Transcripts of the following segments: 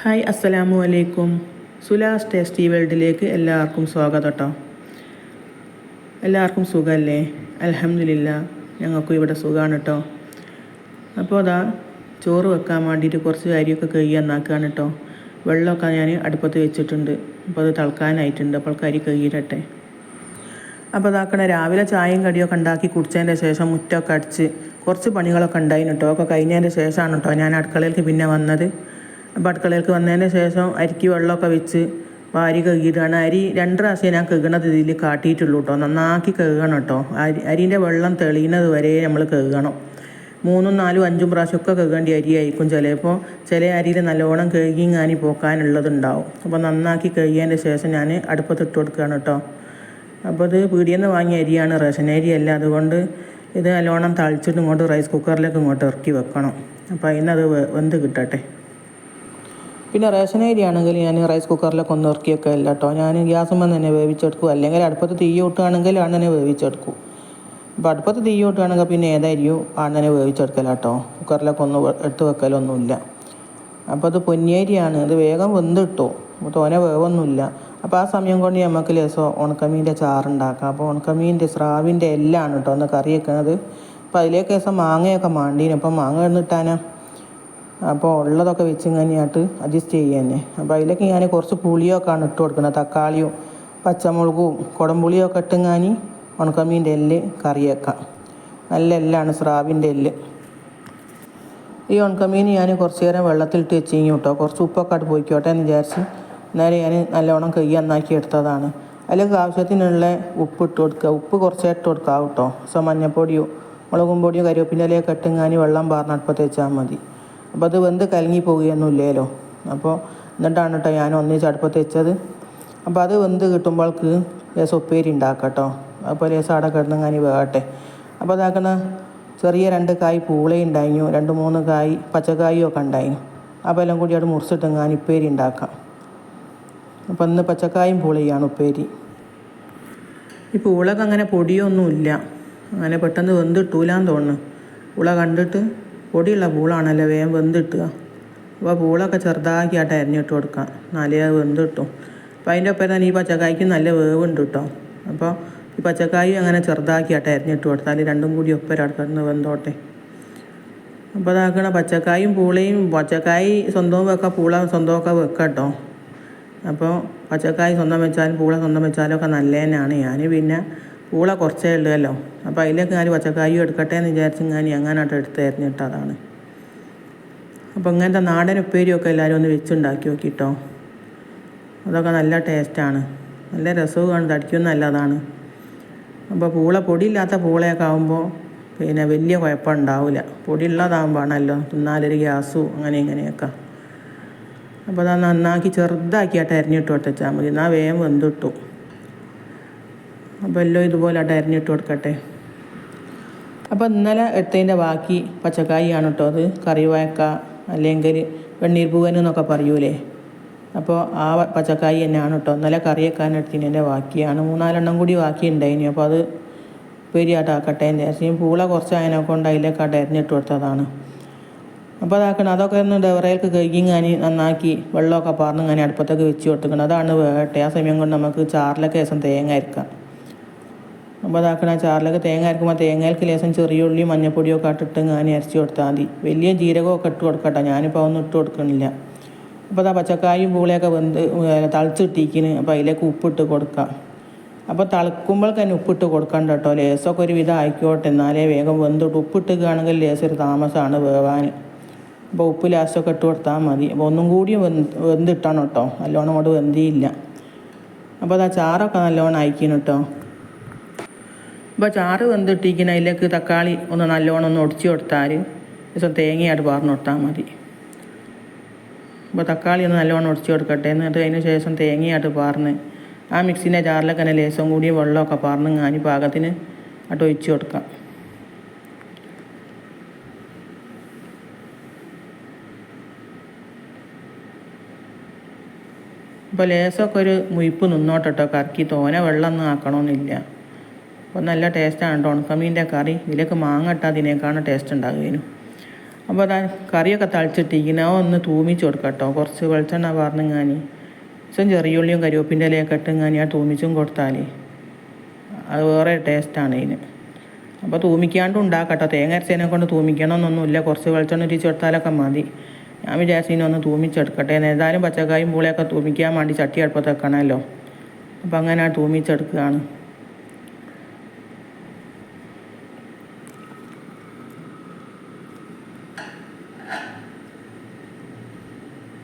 Hi അസ്സലാമു അലൈക്കും. സുലാസ് tasty വേൾഡിലേക്ക് എല്ലാവർക്കും സ്വാഗതം കേട്ടോ എല്ലാവർക്കും സുഖമല്ലേ അലഹമില്ല ഞങ്ങൾക്കും ഇവിടെ സുഖമാണ് കേട്ടോ അപ്പോൾ അതാ ചോറ് വെക്കാൻ വേണ്ടിയിട്ട് കുറച്ച് അരിയൊക്കെ കഴുകി എന്നാക്കുകയാണ് കേട്ടോ വെള്ളമൊക്കെ ഞാൻ അടുപ്പത്ത് വെച്ചിട്ടുണ്ട്. അപ്പോൾ അത് തിളക്കാനായിട്ടുണ്ട്. അപ്പോൾ കരി കഴുകിയിട്ടെ അപ്പോൾ അതാക്കണ രാവിലെ ചായയും കടിയൊക്കെ ഉണ്ടാക്കി കുടിച്ചതിന്റെ ശേഷം മുറ്റമൊക്കെ അടിച്ച് കുറച്ച് പണികളൊക്കെ ഉണ്ടായിരുന്നു കേട്ടോ ഒക്കെ കഴിഞ്ഞതിന്റെ ശേഷമാണ് കേട്ടോ ഞാൻ അടുക്കളയിലേക്ക് പിന്നെ വന്നത്. അപ്പോൾ അടുക്കളയിലേക്ക് വന്നതിന് ശേഷം അരിക്ക് വെള്ളമൊക്കെ വെച്ച് വാരി കഴുകിയിട്ടാണ്. അരി രണ്ട് പ്രാവശ്യം ഞാൻ കഴുകണത് ഇതിൽ കാട്ടിയിട്ടുള്ളൂ കേട്ടോ നന്നാക്കി കഴുകണം കേട്ടോ അരി അരിന്റെ വെള്ളം തെളിയുന്നത് വരെ നമ്മൾ കഴുകണം. മൂന്നും നാലും അഞ്ചും പ്രാവശ്യമൊക്കെ കഴുകേണ്ട അരിയായിരിക്കും ചിലപ്പോൾ ചില അരിയിൽ നല്ലോണം കഴുകി ഞാനി പോക്കാനുള്ളതുണ്ടാവും. അപ്പോൾ നന്നാക്കി കഴുകിയതിന്റെ ശേഷം ഞാൻ അടുപ്പത്തിട്ട് കൊടുക്കുകയാണ് കേട്ടോ അപ്പോൾ ഇത് പീടിയെന്ന് വാങ്ങിയ അരിയാണ് റേഷൻ അരി അല്ല. അതുകൊണ്ട് ഇത് നല്ലോണം തളിച്ചിട്ട് ഇങ്ങോട്ട് റൈസ് കുക്കറിലേക്ക് ഇങ്ങോട്ട് ഇറക്കി വെക്കണം. അപ്പോൾ അതിനത് വെന്ത് കിട്ടട്ടെ. പിന്നെ റേഷൻ അരി ആണെങ്കിൽ ഞാൻ റൈസ് കുക്കറിലൊക്കെ ഒന്ന് ഇറക്കിയൊക്കെ അല്ല കേട്ടോ ഞാൻ ഗ്യാസുമ്പോൾ തന്നെ വേവിച്ചെടുക്കും. അല്ലെങ്കിൽ അടുപ്പത്ത് തീ കൂട്ടുകയാണെങ്കിൽ അണ്ണനെ വേവിച്ചെടുക്കും. അപ്പോൾ അടുപ്പത്ത് തീ കൂട്ടുകയാണെങ്കിൽ പിന്നെ ഏതായിരിക്കും അണ്ണനെ വേവിച്ചെടുക്കല കേട്ടോ കുക്കറിലൊക്കെ ഒന്ന് എടുത്ത് വെക്കലൊന്നുമില്ല. അപ്പോൾ അത് പൊന്നിയരിയാണ് അത് വേഗം വെന്തിട്ടു. തോനെ വേവൊന്നുമില്ല. അപ്പോൾ ആ സമയം കൊണ്ട് നമുക്ക് ലേസോ ഉണക്കമീന്റെ ചാറുണ്ടാക്കാം. അപ്പോൾ ഉണക്കമീന്റെ സ്രാവിന്റെ എല്ലാം കേട്ടോ ഒന്ന് കറി വെക്കുന്നത് അപ്പോൾ അതിലേക്ക് ദിവസം മാങ്ങയൊക്കെ മാണ്ടീന്. അപ്പോൾ മാങ്ങ എന്നിട്ടാനാ അപ്പോൾ ഉള്ളതൊക്കെ വെച്ച് ഇങ്ങനെയായിട്ട് അഡ്ജസ്റ്റ് ചെയ്യുക തന്നെ. അപ്പോൾ അതിലേക്ക് ഞാൻ കുറച്ച് പുളിയൊക്കെ ആണ് ഇട്ട് കൊടുക്കുന്നത്. തക്കാളിയും പച്ചമുളകും കുടംപുളിയൊക്കെ ഇട്ടുങ്ങാനി ഉണക്കമീന്റെ എല്ല് കറിയേക്കാം നല്ല എല്ലാണ് സ്രാവിന്റെ എല്ല്. ഈ ഉണക്കമീൻ ഞാൻ കുറച്ച് നേരം വെള്ളത്തിലിട്ട് വെച്ച് കഴിഞ്ഞു കേട്ടോ. കുറച്ച് ഉപ്പൊക്കെ ആയിട്ട് പോയിക്കോട്ടെ എന്ന് വിചാരിച്ച് നേരെ ഞാൻ നല്ലോണം കൈ നന്നാക്കി എടുത്തതാണ്. അല്ലെങ്കിൽ ആവശ്യത്തിനുള്ള ഉപ്പ് ഇട്ട് കൊടുക്കുക. ഉപ്പ് കുറച്ചേ ഇട്ട് കൊടുക്കാം കേട്ടോ. സോ മഞ്ഞപ്പൊടിയോ മുളകും പൊടിയോ കരിവേപ്പിന്റെ ഇലയൊക്കെ ഇട്ടുങ്ങാനി വെള്ളം പാർന്നടുപ്പത്ത് വെച്ചാൽ മതി. അപ്പോൾ അത് വെന്ത് കലങ്ങി പോവുകയൊന്നും ഇല്ലല്ലോ അപ്പോൾ എന്നിട്ടാണ് കേട്ടോ ഞാൻ ഒന്നിച്ച് അടുപ്പത്ത് വെച്ചത്. അപ്പോൾ അത് വെന്ത് കിട്ടുമ്പോൾക്ക് ലേസം ഉപ്പേരി ഉണ്ടാക്കാം കേട്ടോ അപ്പോൾ ലേസം അവിടെ കിടന്നങ്ങാനി വേകട്ടെ അപ്പോൾ അതാക്കണ ചെറിയ രണ്ട് കായ് പൂളേ ഉണ്ടായിരുന്നു രണ്ട് മൂന്ന് കായ് പച്ചക്കായും ഒക്കെ ഉണ്ടായിരുന്നു അപ്പോൾ എല്ലാം കൂടി അവിടെ മുറിച്ചിട്ട് ഞാൻ ഉപ്പേരി ഉണ്ടാക്കാം. അപ്പോൾ ഇന്ന് പച്ചക്കായും പൂളയാണ് ഉപ്പേരി. ഈ പൂളക്ക് അങ്ങനെ പൊടിയൊന്നുമില്ല. അങ്ങനെ പെട്ടെന്ന് വെന്തിട്ടൂലാന്ന് തോന്നുന്നു. പൂള കണ്ടിട്ട് പൊടിയുള്ള പൂളാണല്ലോ വേഗം വെന്തിട്ടുക. അപ്പോൾ പൂളൊക്കെ ചെറുതാക്കിയാട്ട് അരിഞ്ഞിട്ട് കൊടുക്കാം നാലേ വെന്തിട്ടും. അപ്പോൾ അതിന്റെ ഒപ്പം തന്നെ ഈ പച്ചക്കായ്ക്ക് നല്ല വേവുണ്ട് കേട്ടോ. അപ്പോൾ ഈ പച്ചക്കായും അങ്ങനെ ചെറുതാക്കിയാട്ട് അരിഞ്ഞിട്ട് കൊടുത്താൽ രണ്ടും കൂടി ഒപ്പം കിടന്ന് വെന്തോട്ടെ. അപ്പോൾ അതാക്കണ പച്ചക്കായും പൂളയും പച്ചക്കായ് സ്വന്തവും വെക്കാം പൂള സ്വന്തമൊക്കെ വെക്കാം കേട്ടോ. അപ്പോൾ പച്ചക്കായ് സ്വന്തം വെച്ചാലും പൂള സ്വന്തം വെച്ചാലും ഒക്കെ നല്ല തന്നെയാണ്. ഞാൻ പിന്നെ പൂള കുറച്ചേ ഉള്ളൂല്ലോ അപ്പോൾ അതിലേക്ക് ഞാൻ പച്ചക്കായും എടുക്കട്ടെ എന്ന് വിചാരിച്ച് ഞാൻ എങ്ങനെയായിട്ട് എടുത്ത് അതാണ്. അപ്പോൾ ഇങ്ങനത്തെ നാടൻ ഉപ്പേരിയൊക്കെ എല്ലാവരും ഒന്ന് വെച്ചുണ്ടാക്കി നോക്കിട്ടോ. അതൊക്കെ നല്ല ടേസ്റ്റാണ്. നല്ല രസവുമാണ് തടിക്കും നല്ലതാണ്. അപ്പോൾ പൂള പൊടിയില്ലാത്ത പൂളയൊക്കെ ആകുമ്പോൾ പിന്നെ വലിയ കുഴപ്പമുണ്ടാവില്ല പൊടിയുള്ളതാകുമ്പോഴാണല്ലോ തിന്നാലൊരു ഗ്യാസും അങ്ങനെ ഇങ്ങനെയൊക്കെ. അപ്പോൾ അത് നന്നാക്കി ചെറുതാക്കിയിട്ട് അരിഞ്ഞിട്ട് കൊടുത്താൽ മതി. എന്നാൽ വേഗം വെന്തിട്ടു അപ്പോൾ എല്ലാം ഇതുപോലെ അടരിഞ്ഞിട്ട് കൊടുക്കട്ടെ. അപ്പോൾ ഇന്നലെ എടുത്തതിന്റെ ബാക്കി പച്ചക്കായാണ് കേട്ടോ അത്. കറി വയക്ക അല്ലെങ്കിൽ വെണ്ണീർ പൂവൻ എന്നൊക്കെ പറയൂലേ. അപ്പോൾ ആ പച്ചക്കായി തന്നെയാണ് കേട്ടോ ഇന്നലെ കറി വെക്കാൻ എടുത്തതിന്റെ ബാക്കിയാണ്. മൂന്നാലെണ്ണം കൂടി ബാക്കി ഉണ്ടായിനി. അപ്പോൾ അത് പെരിയാട്ടാക്കട്ടെ എന്ന് വിചാരിച്ചു. പൂള കുറച്ച് അതിനെ കൊണ്ട് അതിലേക്ക് അടരിഞ്ഞിട്ട് കൊടുത്തതാണ്. അപ്പോൾ അതാക്കണം. അതൊക്കെ ഒന്ന് ഡവറയിലേക്ക് കഴുകിങ്ങാനി നന്നാക്കി വെള്ളമൊക്കെ പാർന്ന് ഇങ്ങനെ അടുപ്പത്തൊക്കെ വെച്ച് കൊടുത്തിക്കണം അതാണ് വേട്ടെ. ആ സമയം കൊണ്ട് നമുക്ക് ചാറിലൊക്കെ ദിവസം തേങ്ങ അരക്കാം. അപ്പോൾ അതാക്കണ ചാറിലൊക്കെ തേങ്ങ അരക്കുമ്പോൾ തേങ്ങയിലേക്ക് ലേശം ഉള്ളി മഞ്ഞപ്പൊടിയൊക്കെ ഇട്ടിട്ട് ഞാൻ അരച്ച് കൊടുത്താൽ മതി. വലിയ ജീരകമൊക്കെ ഇട്ട് കൊടുക്കട്ടെ. ഞാനിപ്പോൾ ഒന്നും ഇട്ട് കൊടുക്കണില്ല. അപ്പോൾ അതാ പച്ചക്കായും പൂളിയൊക്കെ വെന്ത് തളിച്ചിട്ടിരിക്കുന്നു അപ്പോൾ അതിലേക്ക് ഉപ്പിട്ട് കൊടുക്കാം. അപ്പോൾ തിളക്കുമ്പോൾ തന്നെ ഉപ്പിട്ട് കൊടുക്കണ്ട കേട്ടോ ലേസൊക്കെ ഒരു വിധം ആയിക്കോട്ടെ. എന്നാലേ വേഗം വെന്തിട്ട് ഉപ്പിട്ടുകയാണെങ്കിൽ ലേസ് ഒരു താമസമാണ് വേവാൻ. അപ്പോൾ ഉപ്പ് ലാസ്റ്റൊക്കെ ഇട്ട് കൊടുത്താൽ മതി. അപ്പോൾ ഒന്നും കൂടി വെന്ത് വെന്തിട്ടാണ് കേട്ടോ നല്ലോണം കൊണ്ട് വെന്തിയില്ല. അപ്പോൾ അതാ ചാറൊക്കെ നല്ലോണം അയക്കണം കേട്ടോ അപ്പോൾ ചാറ് വെന്തിട്ടിരിക്കുന്ന അതിലേക്ക് തക്കാളി ഒന്ന് നല്ലോണം ഒന്ന് ഒടിച്ച് കൊടുത്താൽ ദിവസം തേങ്ങയായിട്ട് പാർന്ന് കൊടുത്താൽ മതി. അപ്പോൾ തക്കാളി ഒന്ന് നല്ലോണം ഒടിച്ച് കൊടുക്കട്ടെ. എന്നിട്ട് അതിന് ശേഷം തേങ്ങയായിട്ട് പാർന്ന് ആ മിക്സിന്റെ ജാറിലൊക്കെ തന്നെ ലേസം കൂടി വെള്ളമൊക്കെ പാർന്ന് ഞാനി പാകത്തിന് അട്ട് ഒഴിച്ച് കൊടുക്കാം. അപ്പോൾ ലേസമൊക്കെ ഒരു മുയിപ്പ് നിന്നോട്ടോ കറക്കി തോനെ വെള്ളമൊന്നും ആക്കണമെന്നില്ല അപ്പോൾ നല്ല ടേസ്റ്റാണ് കേട്ടോ ഉണക്കമീന്റെ കറി. ഇതിലേക്ക് മാങ്ങ ഇട്ടാൽ അതിനേക്കാണ് ടേസ്റ്റ് ഉണ്ടാകുകയും അപ്പോൾ അതാ കറിയൊക്കെ തളിച്ചിട്ടിരിക്കുന്ന ഒന്ന് തൂമിച്ച് കൊടുക്കാം കേട്ടോ. കുറച്ച് വെളിച്ചെണ്ണ പറഞ്ഞങ്ങാനി ഇപ്പം ചെറിയുള്ളിയും കരിവേപ്പിന്റെ ഇലയൊക്കെ ഇട്ടെങ്ങാനി ആ തൂമിച്ചും കൊടുത്താൽ അത് വേറെ ടേസ്റ്റാണ് ഇതിന് അപ്പോൾ തൂമിക്കാണ്ട് ഉണ്ടാക്കട്ടോ തേങ്ങ അരച്ചതിനെ കൊണ്ട് തൂമിക്കണമെന്നൊന്നുമില്ല. കുറച്ച് വെളിച്ചെണ്ണ ഒരിച്ച് കൊടുത്താലൊക്കെ മതി. ഞാൻ വിചാരിച്ചു ഇനി ഒന്ന് തൂമിച്ചെടുക്കട്ടെ. ഏതായാലും പച്ചക്കായും പൂളയൊക്കെ തൂമിക്കാൻ വേണ്ടി ചട്ടി അടുപ്പത്ത് അപ്പോൾ അപ്പം അങ്ങനെ തൂമിച്ചെടുക്കുകയാണ്.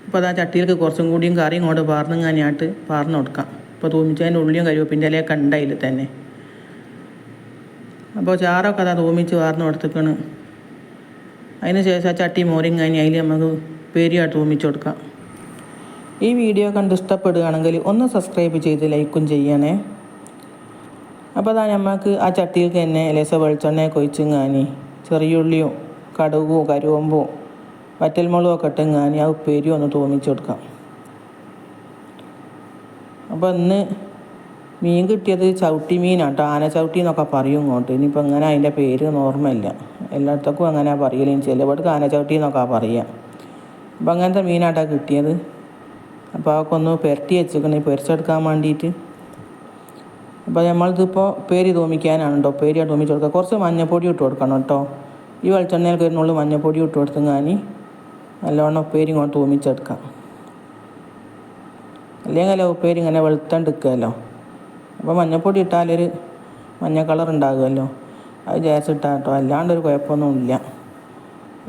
അപ്പോൾ ആ ചട്ടിയിലേക്ക് കുറച്ചും കൂടിയും കറി ഇങ്ങോട്ട് പാർന്നിങ്ങാനായിട്ട് പാർന്ന് കൊടുക്കാം അപ്പോൾ തൂമിച്ചതിന്റെ ഉള്ളിയും കരിവേപ്പിന്റെ ഇലയൊക്കെ ഉണ്ട് അതിൽ തന്നെ. അപ്പോൾ ചാറൊക്കെ അതാ തൂമിച്ച് വാർന്ന് കൊടുത്തേക്കാണ് അതിന് ശേഷം ആ ചട്ടി മോരിങ്ങാനി അതിൽ നമുക്ക് പേരിയായിട്ട് തൂമിച്ച് കൊടുക്കാം ഈ വീഡിയോ കണ്ട് ഇഷ്ടപ്പെടുകയാണെങ്കിൽ ഒന്ന് സബ്സ്ക്രൈബ് ചെയ്ത് ലൈക്കും ചെയ്യണേ. അപ്പോൾ അതാ നമുക്ക് ആ ചട്ടിയിൽ തന്നെ ലേസ വെളിച്ചെണ്ണയൊക്കെ ഒഴിച്ചിങ്ങാനി ചെറിയുള്ളിയും കടുകും കരുവമ്പും വറ്റൽമുളകും ഒക്കെ ഞാൻ ആ ഉപ്പേരി ഒന്ന് തോന്നിച്ചു കൊടുക്കാം. അപ്പോൾ ഇന്ന് മീൻ കിട്ടിയത് ചവിട്ടി മീനാട്ടോ ആന ചവിട്ടി എന്നൊക്കെ പറയും ഇങ്ങോട്ട്. ഇനിയിപ്പോൾ അങ്ങനെ അതിന്റെ പേര് ഓർമ്മയില്ല. എല്ലായിടത്തേക്കും അങ്ങനെ പറയലും. ചിലവിടക്ക് ആന ചവിട്ടി എന്നൊക്കെ പറയുക അപ്പം അങ്ങനത്തെ മീനാട്ടാ കിട്ടിയത്. അപ്പോൾ അതൊക്കെ ഒന്ന് പുരട്ടി വെച്ചേക്കണേ. പൊരിച്ചെടുക്കാൻ വേണ്ടിയിട്ട് അപ്പോൾ നമ്മളിതിപ്പോൾ പേര് തോമിക്കാനാണ് കേട്ടോ പേര് തോമിച്ച് കൊടുക്കുക കുറച്ച് മഞ്ഞപ്പൊടി ഇട്ട് കൊടുക്കണം കേട്ടോ ഈ വെളിച്ചെണ്ണയിൽ കയറുന്നുള്ളൂ മഞ്ഞപ്പൊടി ഇട്ട് കൊടുത്തു ഞാനി നല്ലോണം ഉപ്പേരി ഇങ്ങോട്ട് തൂമിച്ചെടുക്കാം. അല്ലെങ്കിൽ ഉപ്പേരി ഇങ്ങനെ വെളുത്തണ്ടിരിക്കുമല്ലോ അപ്പോൾ മഞ്ഞപ്പൊടി ഇട്ടാലൊരു മഞ്ഞ കളർ ഉണ്ടാകുമല്ലോ അത് വിചാരിച്ചിട്ടാട്ടോ. അല്ലാണ്ട് അല്ലാണ്ടൊരു കുഴപ്പമൊന്നുമില്ല.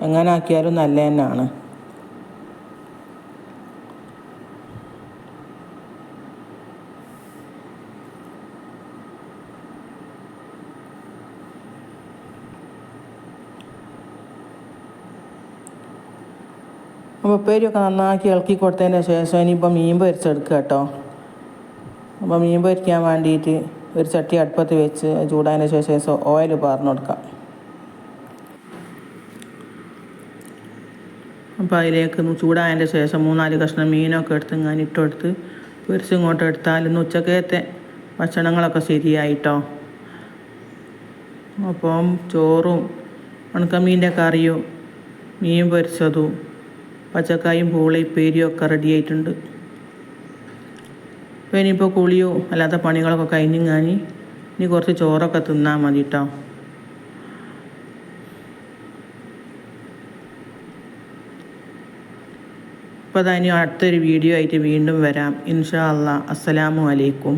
എങ്ങനെ ആക്കിയാലും നല്ല തന്നെയാണ്. അപ്പോൾ ഉപ്പേരിയൊക്കെ നന്നാക്കി ഇളക്കി കൊടുത്തതിന് ശേഷം ഇനിയിപ്പോൾ മീൻ പൊരിച്ചെടുക്കുക കേട്ടോ. അപ്പോൾ മീൻ പൊരിക്കാൻ വേണ്ടിയിട്ട് ഒരു ചട്ടി അടുപ്പത്ത് വെച്ച് ചൂടായതിന് ശേഷം ഓയിൽ പാർന്നു കൊടുക്കാം. അപ്പോൾ അതിലേക്ക് ചൂടായതിന്റെ ശേഷം മൂന്നാൽ കഷ്ണം മീനൊക്കെ എടുത്ത് ഞാൻ ഇട്ടെടുത്ത് പൊരിച്ച് ഇങ്ങോട്ട് എടുത്താൽ ഇന്ന് ഉച്ചക്കത്തെ ഭക്ഷണങ്ങളൊക്കെ ശരിയായിട്ടോ. അപ്പം ചോറും ഉണക്കമീന്റെ കറിയും മീൻ പൊരിച്ചതും പച്ചക്കായും പൂളി പേരിയും ഒക്കെ റെഡി ആയിട്ടുണ്ട്. അപ്പോൾ ഇനിയിപ്പോൾ കുളിയോ അല്ലാത്ത പണികളൊക്കെ കഴിഞ്ഞ് ഇനി കുറച്ച് ചോറൊക്കെ തിന്നാൽ മതി കേട്ടോ അപ്പോൾ ഇനി അടുത്തൊരു വീഡിയോ ആയിട്ട് വീണ്ടും വരാം. ഇൻഷാ അല്ലാ അസ്സലാമു അലൈക്കും.